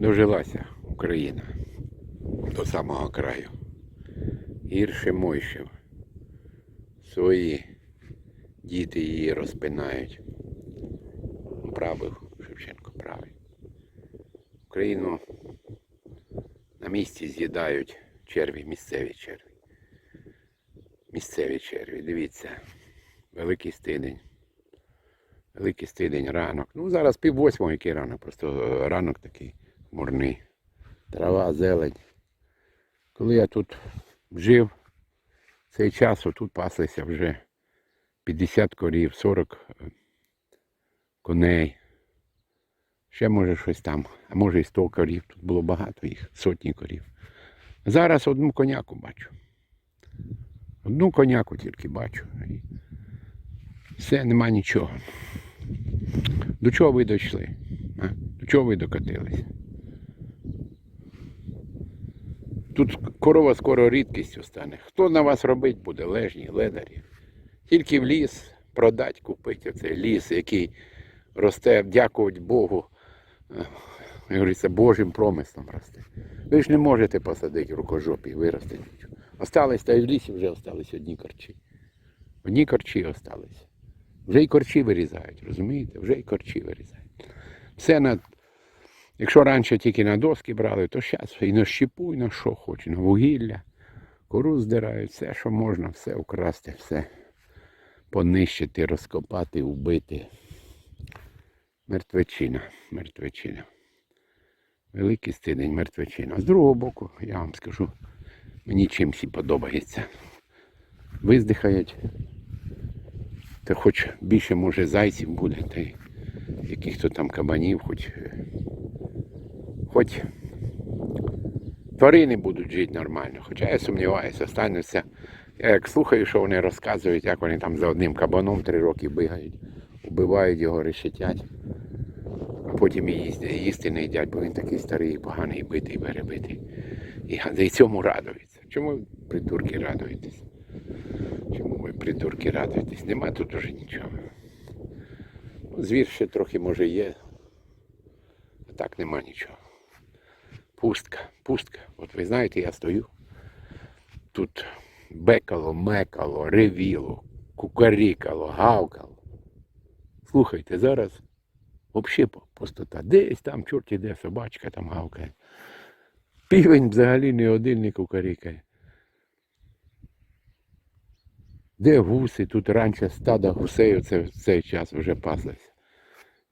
дожилася Україна до самого краю. Гірше мойшив. Свої діти її розпинають. Правив Шевченко правий. Україну на місці з'їдають черві, місцеві черві. Місцеві черві, дивіться. Великий стидень. Великий стидень ранок. Ну, зараз пів восьмого, який ранок, просто ранок такий хмурний. Трава, зелень. Коли я тут жив, цей час тут паслися вже 50 корів, 40 е, коней. Ще може щось там, а може і 100 корів. Тут було багато їх, сотні корів. Зараз одну коняку бачу. Одну коняку тільки бачу. Все, нема нічого. До чого ви дійшли? До чого ви докотилися? Тут корова скоро рідкістю стане. Хто на вас робить буде? Лежні, ледарі. Тільки в ліс продать, купити оцей ліс, який росте, дякувати Богу. е, Як говориться, Божим промислом росте. Ви ж не можете посадити рукожопі, нічого. Остались, та й в лісі вже остались одні корчі. Одні корчі остались. Вже й корчі вирізають, розумієте? Вже й корчі вирізають. Все на. Якщо раніше тільки на доски брали, то зараз і на щепу, і на що хоч, на вугілля. Кору здирають, все, що можна, все украсти, все понищити, розкопати, вбити. Мертвечина, мертвечина. Великий стидень мертвечина. З другого боку, я вам скажу, мені чим всі подобається. Виздихають, та хоч більше може зайців буде, та й яких-то там кабанів, хоч, е, хоч тварини будуть жити нормально. Хоча я сумніваюся, станеться. Я як слухаю, що вони розказують, як вони там за одним кабаном три роки бігають, убивають його, решетять, а потім і їсти, не їдять, бо він такий старий, поганий, битий, перебитий. І цьому радуються. Чому ви, придурки радуєтесь? Чому ви придурки радуєтесь? Нема тут уже нічого. Ну, Звір ще трохи може є, а так нема нічого. Пустка, пустка. От ви знаєте, я стою. Тут бекало, мекало, ревіло, кукарікало, гавкало. Слухайте, зараз взагалі пустота. Десь там, чорт іде, собачка там гавкає. Півень взагалі не один не кукарікає. Де гуси? Тут раніше стада гусей в цей час вже паслися.